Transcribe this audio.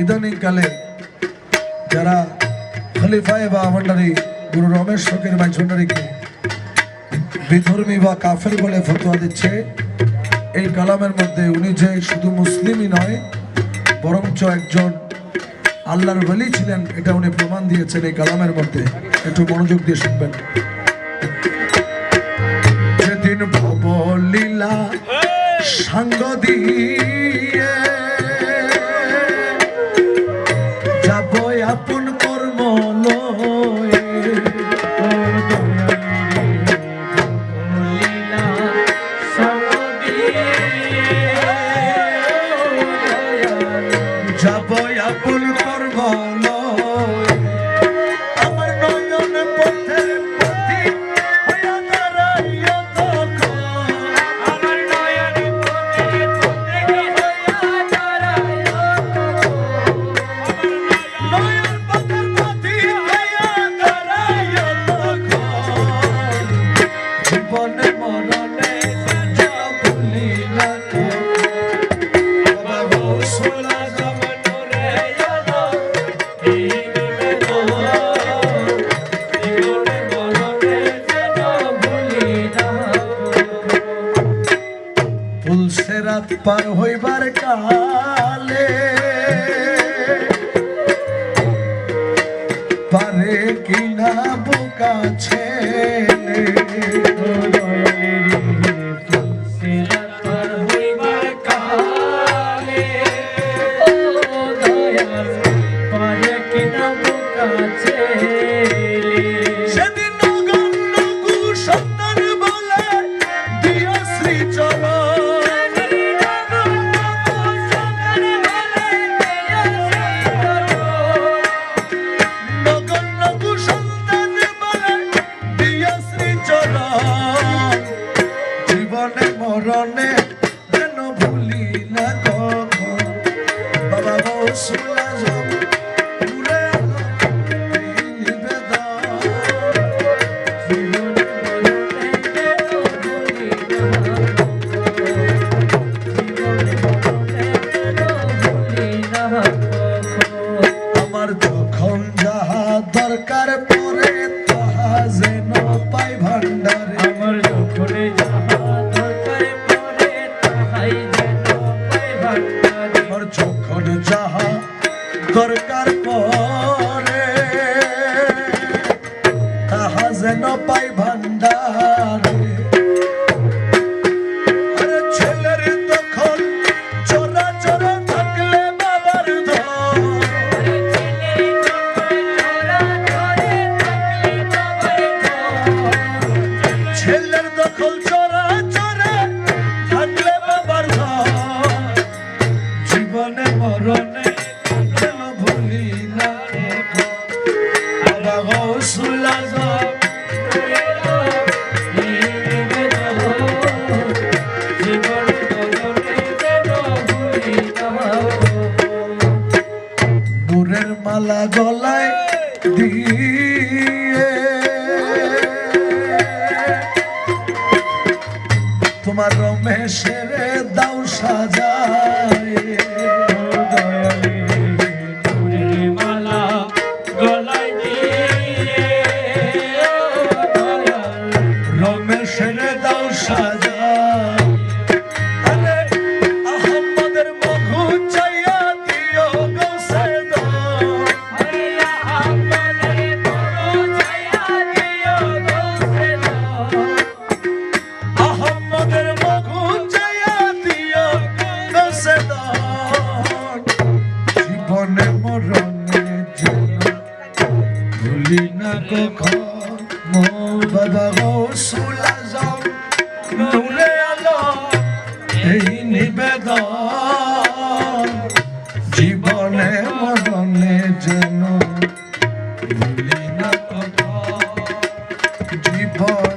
ইদানিং কালে যারা খলিফায় বা ভান্ডারি গুরু রমেশ শোকের মাঝ ভান্ডারীকে বিধর্মী বা কাফের বলে ফতোয়া দিচ্ছে, এই কালামের মধ্যে উনি যে শুধু মুসলিমই নয়, বরঞ্চ একজন আল্লাহর বলি ছিলেন, এটা উনি প্রমাণ দিয়েছেন এই কালামের মধ্যে। একটু মনোযোগ দিয়ে শুনবেন। যেদিন ভব লীলা সাঙ্গ দিয়ে যাব আপন কর্ম যাব আপন পার হইবার কালে পারে কিনা বোকা ছেলে? সিরাতার চরণ জীবনে মরণে যেন পাই ভান্ডারে আমার যখন যাহা দরকার পড়ে তাহাই যেন পাই ভান্ডারে আমার যখন যাহা দরকার নূরের মালা গলায় দিয়ে। তোমার রমেশের দাও সাজায়। دينك مو بدا غوصول عزم مولي الله هيني بدا জীবনে মরণে যেন ভুলি না কথা জীবন